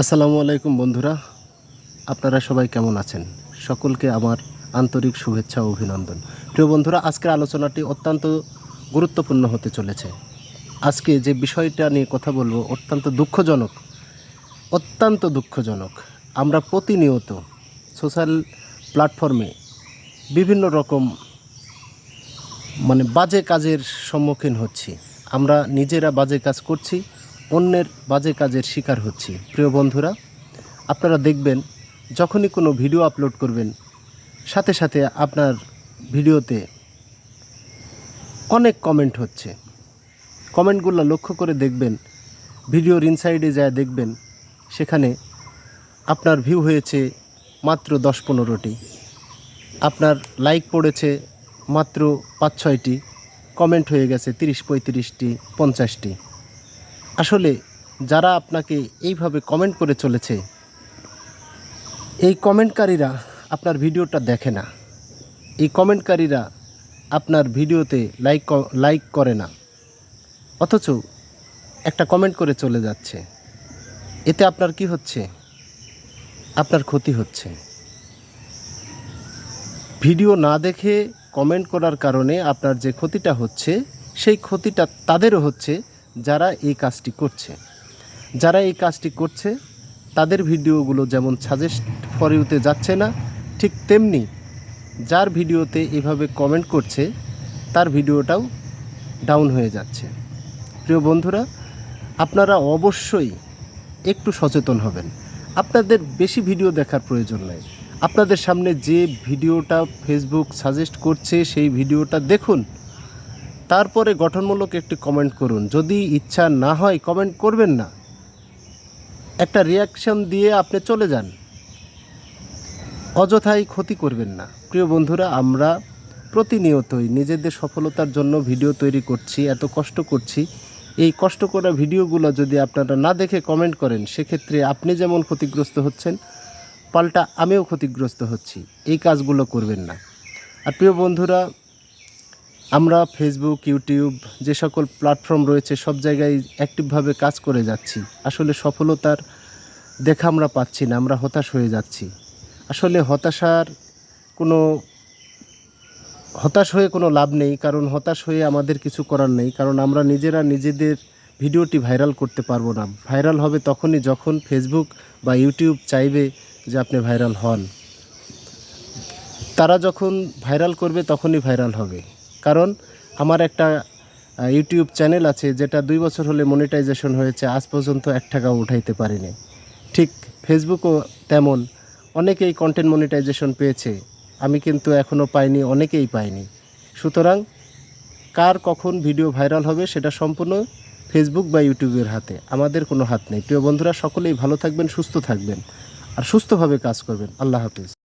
আসসালামু আলাইকুম বন্ধুরা, আপনারা সবাই কেমন আছেন? সকলকে আমার আন্তরিক শুভেচ্ছা ও অভিনন্দন। প্রিয় বন্ধুরা, আজকের আলোচনাটি অত্যন্ত গুরুত্বপূর্ণ হতে চলেছে। আজকে যে বিষয়টা নিয়ে কথা বলব অত্যন্ত দুঃখজনক অত্যন্ত দুঃখজনক। আমরা প্রতিনিয়ত সোশ্যাল প্ল্যাটফর্মে বিভিন্ন রকম মানে বাজে কাজের সম্মুখীন হচ্ছি। আমরা নিজেরা বাজে কাজ করছি অন্যের বাজে কাজের শিকার হচ্ছি। প্রিয় বন্ধুরা, আপনারা দেখবেন, যখনই কোনো ভিডিও আপলোড করবেন, সাথে সাথে আপনার ভিডিওতে অনেক কমেন্ট হচ্ছে। কমেন্টগুলো লক্ষ্য করে দেখবেন, ভিডিওর ইনসাইডে যা দেখবেন, সেখানে আপনার ভিউ হয়েছে মাত্র দশ পনেরোটি। আপনার লাইক পড়েছে মাত্র পাঁচ ছয়টি, কমেন্ট হয়ে গেছে তিরিশ পঁয়ত্রিশটি, পঞ্চাশটি। আসলে যারা আপনাকে এইভাবে কমেন্ট করে চলেছে, এই কমেন্টকারীরা আপনার ভিডিওটা দেখে না। এই কমেন্টকারীরা আপনার ভিডিওতে লাইক লাইক করে না। অথচ একটা কমেন্ট করে চলে যাচ্ছে। এতে আপনার কি হচ্ছে? আপনার ক্ষতি হচ্ছে। ভিডিও না দেখে কমেন্ট করার কারণে আপনার যে ক্ষতিটা হচ্ছে, সেই ক্ষতিটা তাদেরও হচ্ছে যারা এই কাজটি করছে। যারা এই কাজটি করছে, তাদের ভিডিওগুলো যেমন সাজেস্ট ফর ইউতে যাচ্ছে না, ঠিক তেমনি যার ভিডিওতে এভাবে কমেন্ট করছে, তার ভিডিওটাও ডাউন হয়ে যাচ্ছে। প্রিয় বন্ধুরা, আপনারা অবশ্যই একটু সচেতন হবেন। আপনাদের বেশি ভিডিও দেখার প্রয়োজন নেই। আপনাদের সামনে যে ভিডিওটা ফেসবুক সাজেস্ট করছে, সেই ভিডিওটা দেখুন। তারপরে গঠনমূলক একটি কমেন্ট করুন। যদি ইচ্ছা না হয় কমেন্ট করবেন না। একটা রিয়াকশন দিয়ে আপনি চলে যান। অযথাই ক্ষতি করবেন না। প্রিয় বন্ধুরা, আমরা প্রতিনিয়তই নিজেদের সফলতার জন্য ভিডিও তৈরি করছি, এত কষ্ট করছি। এই কষ্ট করা ভিডিওগুলো যদি আপনারা না দেখে কমেন্ট করেন, সেক্ষেত্রে আপনি যেমন ক্ষতিগ্রস্ত হচ্ছেন, পাল্টা আমিও ক্ষতিগ্রস্ত হচ্ছি। এই কাজগুলো করবেন না। আর প্রিয় বন্ধুরা আমরা ফেসবুক ইউটিউব যে সকল প্ল্যাটফর্ম রয়েছে, সব জায়গায় অ্যাক্টিভভাবে কাজ করে যাচ্ছি। আসলে সফলতার দেখা আমরা পাচ্ছি না, আমরা হতাশ হয়ে যাচ্ছি। আসলে হতাশার কোনো, হতাশ হয়ে কোনো লাভ নেই, কারণ হতাশ হয়ে আমাদের কিছু করার নেই, কারণ আমরা নিজেরা নিজেদের ভিডিওটি ভাইরাল করতে পারব না। ভাইরাল হবে তখনই যখন ফেসবুক বা ইউটিউব চাইবে যে আপনি ভাইরাল হন। তারা যখন ভাইরাল করবে, তখনই ভাইরাল হবে। কারণ আমার একটা ইউটিউব চ্যানেল আছে যেটা দুই বছর হলে মনিটাইজেশন হয়েছে, আজ পর্যন্ত এক টাকাও উঠাইতে পারিনি। ঠিক ফেসবুকও তেমন, অনেকেই কন্টেন্ট মনিটাইজেশন পেয়েছে, আমি কিন্তু এখনও পাইনি, অনেকেই পাইনি। সুতরাং কার কখন ভিডিও ভাইরাল হবে সেটা সম্পূর্ণ ফেসবুক বা ইউটিউবের হাতে, আমাদের কোনো হাত নেই। প্রিয় বন্ধুরা, সকলেই ভালো থাকবেন, সুস্থ থাকবেন, আর সুস্থভাবে কাজ করবেন। আল্লাহ হাফিজ।